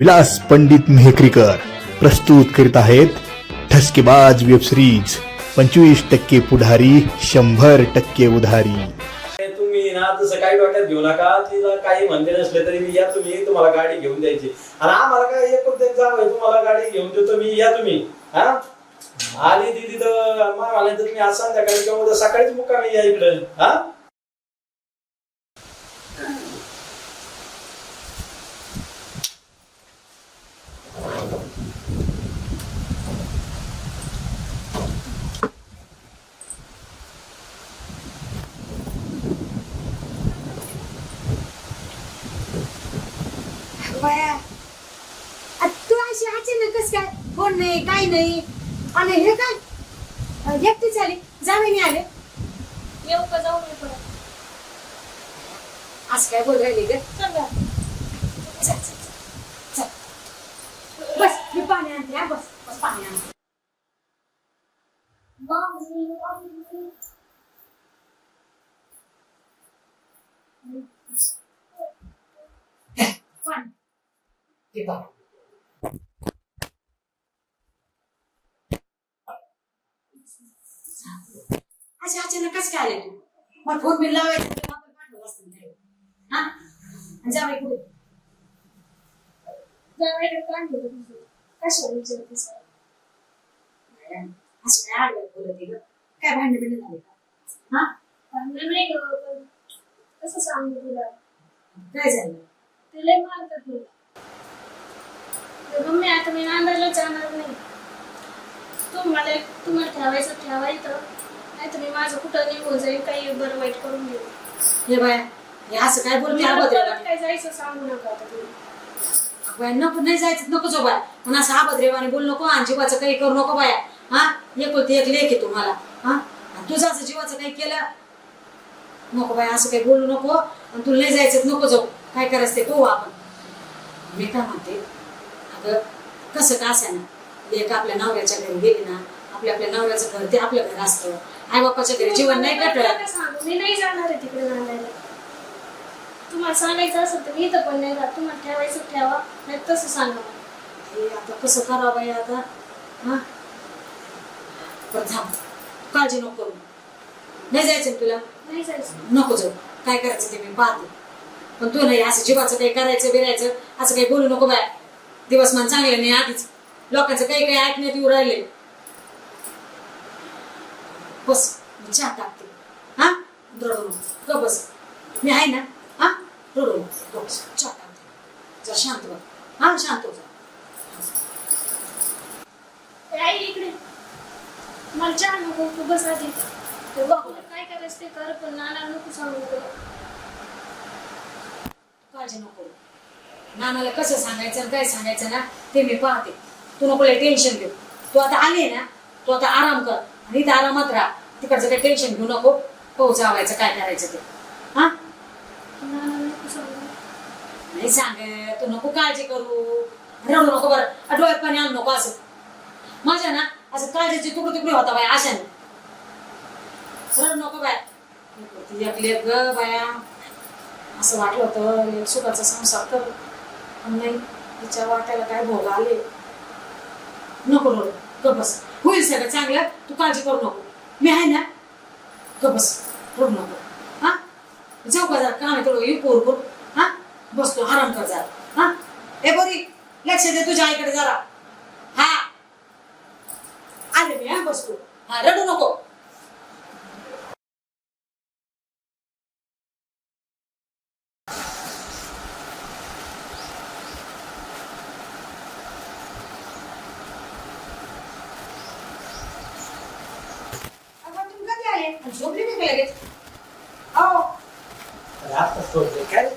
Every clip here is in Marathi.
विलास पंडित मेहकरीकर प्रस्तुत करीत आहेत ठसकेबाज वेब सिरीज पंचवीस टक्के पुढारी शंभर टक्के उधारी. तुम्ही ना तसं काही डोक्यात घेऊ नका. तिला काही म्हणले नसले तरी मी या तुम्ही तुम्हाला गाडी घेऊन द्यायची. आणि आम्हाला काय एक प्रत्येक जावं आहे, तुम्हाला गाडी घेऊन देतो मी या तुम्ही. हा? आली ती तिथं मग मला तर तुम्ही आज संध्याकाळी किंवा उद्या सकाळीच मुक्कामी या इकडं. हा बाया आ, तू अशी अचानक कस काय फोन नाही. आणि हे काय? एकटीच आली. जावे आले. येऊ का? जाऊ मी परत. असं काय बोल राहिली ग. बस मी पाणी आणते हा, बस बस पाणी आणते. घ्या, पाणी. घे पाणी. अशा अचानक कसं काय आले तू. मग फोन बिल लावायचं असतं. हा? जावई कुठे? काय? कशाला असं बोलत गं? भांडण बिंडण झाले का? हा? भांडण नाही गं, पण कसं सांगू तुला? काय झालं? मारतात तुला मम्मी आता मी नांदायला जाणार नाही. तू मला तुम्हाला ठेवायचं ठेवायचं नाही मी माझं कुठं निघून जाईल काही बरं वाईट करून घेऊ. हे बाया हे असं काय बोलते काय जायचं सांगू नका आता तुम्ही. बाया नको नाही जायचं नको जो बाया. पण असं आबद्रेवाने बोल नको आणि जीवाचं काही करू नको बाया. हा? एकुलती एक लेख आहे तुम्हाला. हा? आणि तुझं असं जीवाचं काही केलं? नको बाया असं काही बोलू नको. आणि तुला नाही जायचं नको जाऊ. काय करायचं ते पाहू आपण. मी काय म्हणते अगं कसं का असेल ना लेख आपल्या नवऱ्याच्या घरी गेली ना आपल्या आपल्या नवऱ्याचं घर ते आपलं घर असतं. आई बापाच्या घरी जीवन नाही नका सांगू मी नाही जाणार आहे तिकडे नांदायला तुम्हाला सांगायचं असेल तर मी इथं पण नाही राहत. तुम्हाला ठेवायचं ठेवा. नाही तसं सांगा मला. हे आता कसं करावं बाई आता? हा? बरं थांब. काळजी नको करू. नाही जायचं ना तुला? नाही जायचं. नको जाऊ. काय करायचं ते मी पाहते. पण तू नाही असं जीवाचं काही करायचं बिरायचं असं काही बोलू नको बाय. दिवसमान चांगले नाही आधीच. लोकांचं काही काही ऐकण्यात येऊ राहिले. बस मी चहा टाकते हा? रडू नको. ग बस. मी आहे ना? हा? रडू नको. बस. चहा टाकते जरा शांत बघ हा शांत हो आई इकडे. मला चहा नको. तू बस आधी. काय करायचं ते कर पण नाना नको सांगू. काळजी नको. नानाला कसं सांगायचं काय सांगायचं ना ते मी पाहते. तू नको टेन्शन घेऊ. तू आता आली ना तू आता आराम कर. आणि आरामात राहा. तिकडचं काही टेन्शन घेऊ नको. पाहू जावायचं काय करायचं ते. हा? नाही सांग तू नको काळजी करू. रडू नको बरं. डोळ्यात पाणी आणू नको असं. माझ्या ना असं काळजीची तुकडे तुकडे होता बाय आशाने रडू नको बाय. ती एक ग बाया. असं वाटलं होतं सुखाचा संसार कर. नाही तिच्या वाट्याला काय भोग आले. नको रडू. ग बस. होईल सगळं चांगलं तू काळजी करू नको. मी आहे ना ग बस. नको. हा? जाऊ का जरा काम करू येऊ पोर पोर हा? बसतो आराम कर जा हा? ए बरी लक्ष दे तुझ्या आईकडे जरा. हा. आले मी हा बसतो. हा रडू नको अगं, तुम्ही कधी आले आणि झोपली का लगेच? अरे आता सोडले काय?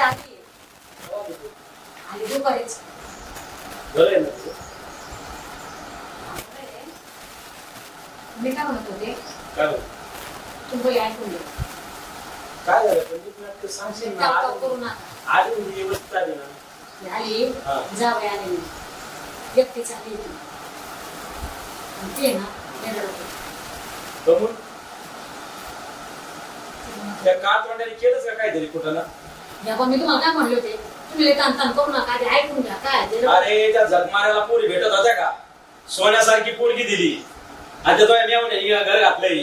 आली आली दुपारीच बरं आहे ना तुझं? मी काय म्हणत होते? काय झालं? तू बोल ऐकून घे. काय झालं? पण नीट नाटकं सांगशील ना आधी- करू नका म्हणजे व्यवस्थित आली ना. ती आली? हा. जावई आली ती ना वेगळं होतं. बघून. त्या का तोंडाने केलंच का काहीतरी कुठं ना? या मी तुम्हाला काय म्हणले होते? तुम्ही लय ताण करू नका आधी ऐकून घ्या काय ते. अरे त्या जगमाऱ्याला पोरी भेटत होत्या का? सोन्यासारखी पोरगी दिली. आणि तो मेवणे घर घातलंय.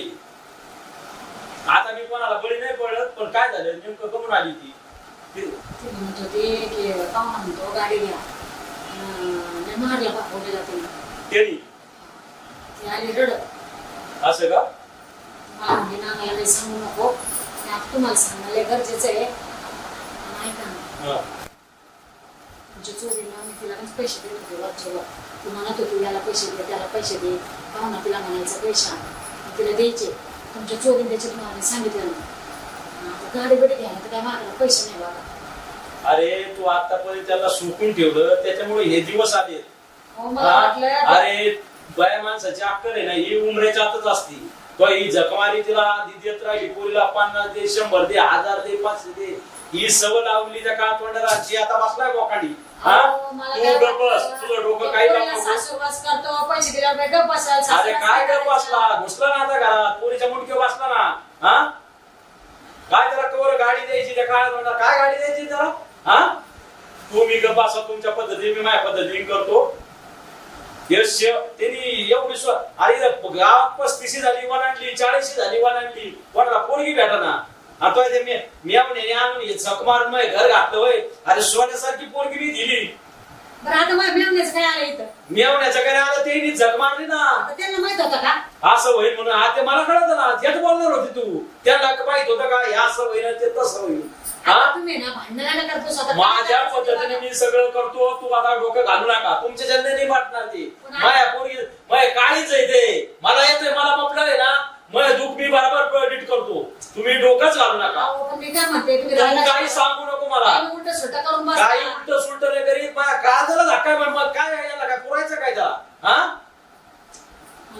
आता मी कोणाला बळी नाही पडत पण काय झालं? नेमकं कमून आली ती. ती- ते म्हणत होते की पाहुणा म्हणतो गाडी घ्या. अं, नाही मारला पाठवले जाते तेरी असं का? मला सांगू नको. मी आता तुम्हाला गरजेचं आहे. आणि ऐका ना हा. तुमच्या चोरीला मी तिला पण पैसे देत होते वरचेवर ती म्हणत होती याला पैसे दे त्याला पैसे दे. पाहुणा तिला म्हणायचं पैसा तिला द्यायचे. तुमच्या चोरी सांगितलं नाही. आता गाडी बिडी घ्यायला तर काय मागायला पैसे नाही बाबा. अरे तू आतापर्यंत त्याला सुकून ठेवलं. त्याच्यामुळे हे दिवस आले. मला हा? वाटलं. अरे बाया माणसाची अक्कल आहे ना ही उमऱ्याच्या आतच असती. तो ही जखमारी तिला देत राहिली पोरीला पन्नास दे शंभर दे हजार दे पाचशे दे. ही सवय लावली त्या काळ तोंडाला ती आता बसलाय बोकांडी. हा? तू बस तुझं डोकं काही करतो पैसे अरे काय गप बसला. घुसला ना आता घरात पोरीच्या मुंडके बसला ना. हा? काय त्याला कवर गाडी द्यायची त्या काळात म्हणणार काय गाडी द्यायची त्याला? हा? तुम्ही गप्प असा तुमच्या पद्धतीने मी माझ्या पद्धतीने करतो. यश त्यांनी एवढी स्व अरे गावात पस्तीसी झाली वन आणली चाळीशी झाली वन आणली. कोणाला पोरगी भेटना. आता ते मी मी आणून झक मारून मग घर घातलं होय. अरे सोन्यासारखी पोरगी मी दिली. आता मिळवण्याचं काय आलं त्यांनी झक मारली ना. आता त्यांना माहीत होतं का? असं होईल म्हणून. हा ते मला कळत ना. तेच बोलणार होती तू. त्यांना माहीत होतं का? हे असं होईल ते तसं होईल. आता तुम्ही ना भांडणाला करतो स्वतः. माझ्या पद्धतीने मी सगळं करतो तू आता डोकं घालू नका. तुमच्या जन्म नाही. वाटणार ते माया पोरगी माया काळीच आहे ते. मला येतंय मला म्हटलं आहे ना. मग दुःख मी बरोबर नीट करतो. तुम्ही डोकंच घालू नका. मी काय म्हणते तुम्ही काही सांगू नको मला. उलट सुलट करून काही उलट सुलट नाही करीत. माझ्या काळजाला धक्का मग काय याला? काय पुरायचं काय त्याला? हा?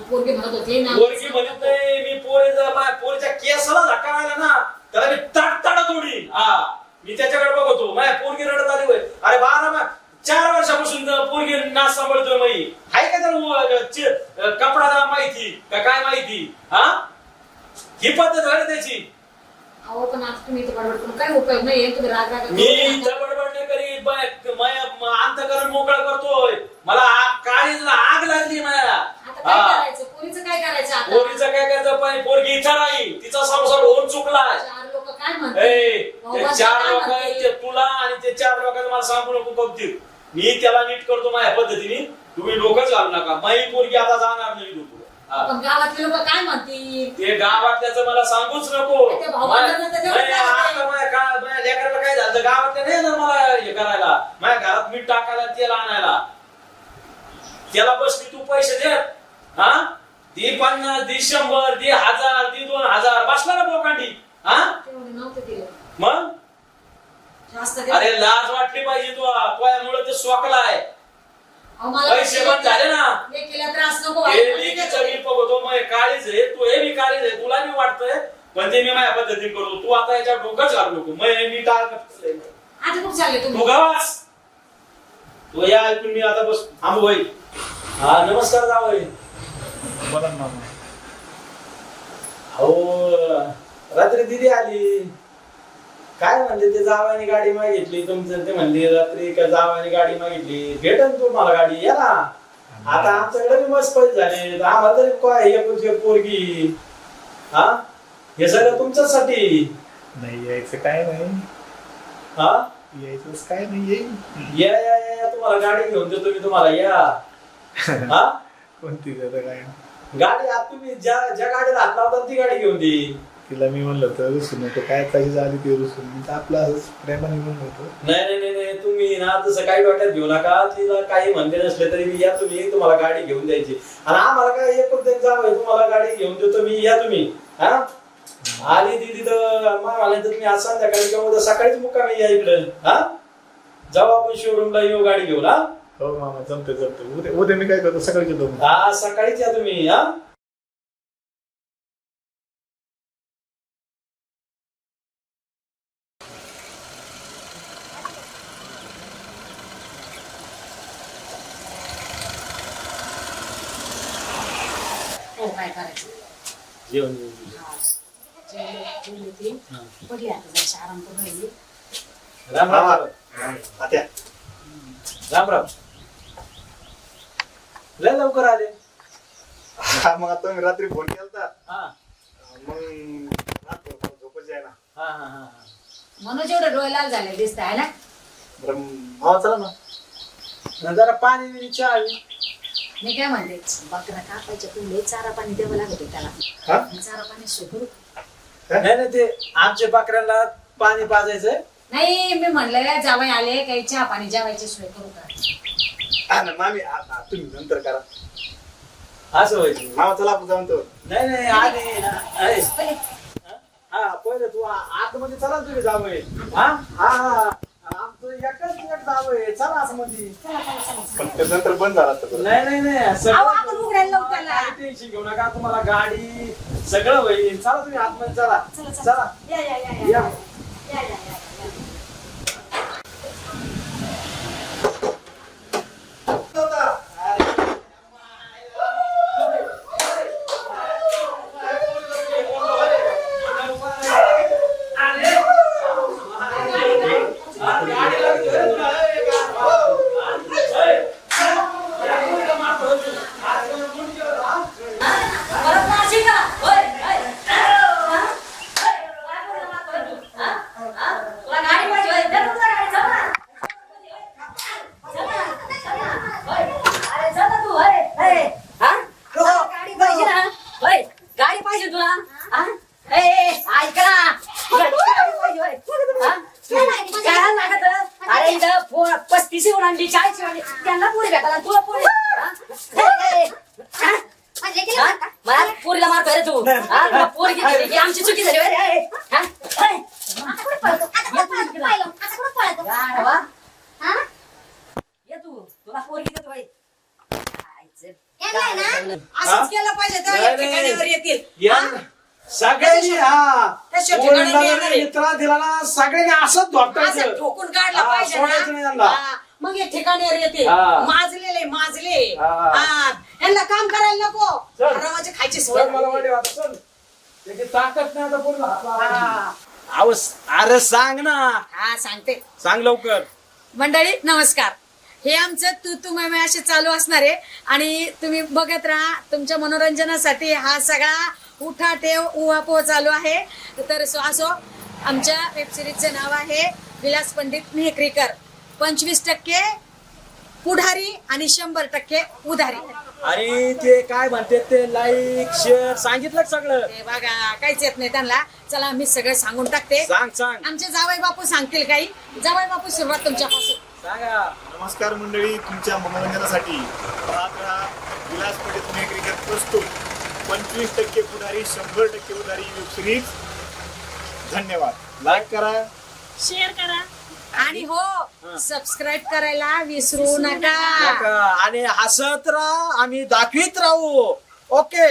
पोरगी म्हणत होती ना. पोरगी म्हणत नाही मी पोरीचा माझ्या पोरीच्या केसाला धक्का मारला ना त्याला मी ताट ताडा तोडीन हा मी त्याच्याकडे बघतो माझ्या पोरगी रडत आली होय अरे बारा मा- चार वर्षापासून पोरगी नाच सांभाळतोय मी हाय का त्याला उ- च- कपडा त्याला माहिती का काय माहिती हा ही पद्धत आहे ना त्याची अहो पण आता तुम्ही इथं बडबड करून काय उपयोग नाही तुम्ही राग राग मी इथं बडबड नाही म- अंतकरण मोकळं करतोय. मला काळीजला आग लागली काय करायचं? पोरीचं काय करायचं पोरीचं काय करायचं? पण पोरगी इथं नाही. तिचा संसार होऊन चुकलाय. चार लोक काय ते लोक ते तुला आणि ते चार लोकांना मला सांगू नको गमतील मी त्याला नीट करतो माझ्या पद्धतीने. तुम्ही डोकंच घालू नका. माझी पोरगी आता जाणार नाही. पण गावातले लोक काय म्हणतील? ते गावातल्याचं मला सांगूच नको. ते माझ्या का- माझ्या लेकराला काय झालं? गावातल्या नाही ना मला हे करायला. माझ्या घरात मीठ टाकायला तेल आणायला. त्याला बसली तू पैसे दे. हा? दी पन्नास दी शंभर दी हजार दी दोन हजार. बसला ना बोकांडी. हा? मग? अरे लाज वाटली पाहिजे तू तुझ्यामुळे ते सोकलाय. पैसे पण झाले ना. त्रास नको हे काळीच आहे तू हे मी काळीच आहे. तुला मी वाटतंय? पण ते मी माझ्या पद्धतीने करतो तू आता याच्या डोकंच घालू नको. मग हे मी आता कुठे चालले तू तुम्ही गावास तू या ऐकून मी आता बस थांबू होई हा नमस्कार जावई. बोला ना हो रात्री दिदी आली. काय म्हणले ते जावानी गाडी मागितली? तुमचं ते म्हणले रात्री का जावानी गाडी मागितली. भेटन तू मला गाडी या ना. आता आमच्याकडे बी मस्त पैसे झाले. आम्हाला तरी काय पोरगी. हा? हे सगळं तुमच्यासाठी. नाही यायचं काय नाही. हा? यायचंच काय नाही येईल या या या या, तुम्हाला गाडी घेऊन देतो मी तुम्हाला. या. हा? कोणती आता काय गाडी आता तुम्ही ज्या ज्या गाडीला हात लावता ती गाडी घेऊन दे. तिला मी म्हणलं होतं रुसून नको काय काही झाली ते रुसून. मी तर आपलं असंच प्रेमाने म्हणलं होतं. नाही नाही नाही नाही. तुम्ही ना तसं काही डोक्यात घेऊ नका. तिला काही म्हणले नसले तरी मी या तुम्ही. तुम्हाला गाडी घेऊन द्यायची. आणि आम्हाला काय एक कुठे जावं तुम्हाला गाडी घेऊन देतो मी. या तुम्ही. हा? आली ती तिथं मला तर तुम्ही आज संध्याकाळी किंवा उद्या सकाळीच मुक्कामी या इकडं. हा? जाऊ आपण शोरूमला येऊ गाडी घेऊन हा? हो मामा जमते जमते उद्या उद्या मी काय करतो? सकाळी येतो. मग. हा सकाळीच या तुम्ही हा? हो काय करायचं? जेवण. हा. जेवले- जेवले ते. पडली आता जराशी आराम करून राहिली राम राम हा. राम. आत्या राम राम लय लवकर आले हा मग आता मी रात्री फोन केलता हा मग रात्र झोपच आहे ना हा हा हा हा. म्हणून जेवढं डोळे लाल झाले दिसत आहे ना बरं भावा चला ना आणि जरा पाणी बिणी चहा बी. मी काय म्हणते बकरा कापायच्या पुढे चारा पाणी द्यावं लागत होतं त्याला हा चारा पाणी सोय करू नाही नाही ते आमच्या बकऱ्याला पाणी पाजायचंय. नाही मी म्हणलं जावई आले काही चहा पाणी जेवायची सोय करू का? हा ना मामी तुम्ही नंतर करा. असं व्हायचं मामा चला आपण जाऊन तो. नाही नाही आधी अरे, पहिले. हा पहिले तू आ- आतमध्ये चला तुम्ही जावय हा? हा हा. चला आतमध्ये चला, चला, चला, चला. पण ते नंतर बंद झाला असतं. नाही नाही नाही अहो, सगळं आपण उघडायला लावू त्याला. काही टेन्शन घेऊ नका तुम्हाला गाडी सगळं होईल चला तुम्ही आतमध्ये चला चला, चला. चला या, या, या, या. या. या, या, या, या. परत नाशिक का? होय, होय. हा? होय, काय बोलला मागतोय तू? हा? हा? तुला गाडी पाहिजे होय? दे तुला गाडी, चल ना. चल ना, चल ना. होय. अरे चल ना तू, होय, होय. हा? तुला गाडी पाहिजे ना? होय, गाडी पाहिजे तुला हा? ए, ए, ऐक ना. तुला गाडी पाहिजे होय. हा? काय लागत अरे इथं पो- पस्तीस येऊन आणली चाळीस येऊन आणली त्यांना पुढे भेटायला तुला पुढे हा? ए, ए, हा? हा? मला पोरीला मारतोय रे तू हा? पोरगी दिली की आमची चुकी झाली होय रे. ए, हा? ए, या रे वा. ये तू तुला पोरगी देतो बाई आईचं. असंच केलं पाहिजे तेव्हा या. ठिकाणावर येतील या हा? सगळ्यांनी हा त्याच्या ठिकाणी कोणाला मी येणार आहे. मित्रा दिला ना सगळ्यांनी असंच असं धोपटायचं ठोकून काढला हा, पाहिजे सोडायचं नाही ना. त्यांना. हा, मग हे ठिकाणीवर येते हा. माजलेले माजले हा. हा. यांना काम करायला नको चल. खायची सवय चल, मला लागली. वाटे आता चल त्याची ताकद नाही आता पूर्ण हात लावायची. हा. अहो, अरे सांग ना हा सांगते सांग लवकर मंडळी नमस्कार हे आमचं तू तू मैं मैं असे चालू असणार आहे आणि तुम्ही बघत राहा तुमच्या मनोरंजनासाठी हा सगळा उठा ठेव उहापोह चालू आहे तर सो असो आमच्या वेबसिरीजचं नाव आहे विलास पंडित मेहकरीकर पंचवीस टक्के पुढारी आणि शंभर टक्के उधारी. आणि ते काय म्हणते ते? लाईक शेअर सांगितलं का सगळं. ते बघा काहीच येत नाही त्यांना. चला मी सगळं सांगून टाकते. सांग सांग. आमचे जावई बापू सांगतील काही. जावई बापू सुरुवात तुमच्यापासून. सांगा. नमस्कार मंडळी तुमच्या मनोरंजनासाठी पाहत राहा विलास मेहकरीकर प्रस्तुत पंचवीस टक्के पुढारी शंभर टक्के उधारी वेब सिरीज धन्यवाद. लाईक करा. शेअर करा. आणि हो सबस्क्राईब करायला विसरू नका. नका. आणि हसत राहा आम्ही दाखवीत राहू. ओके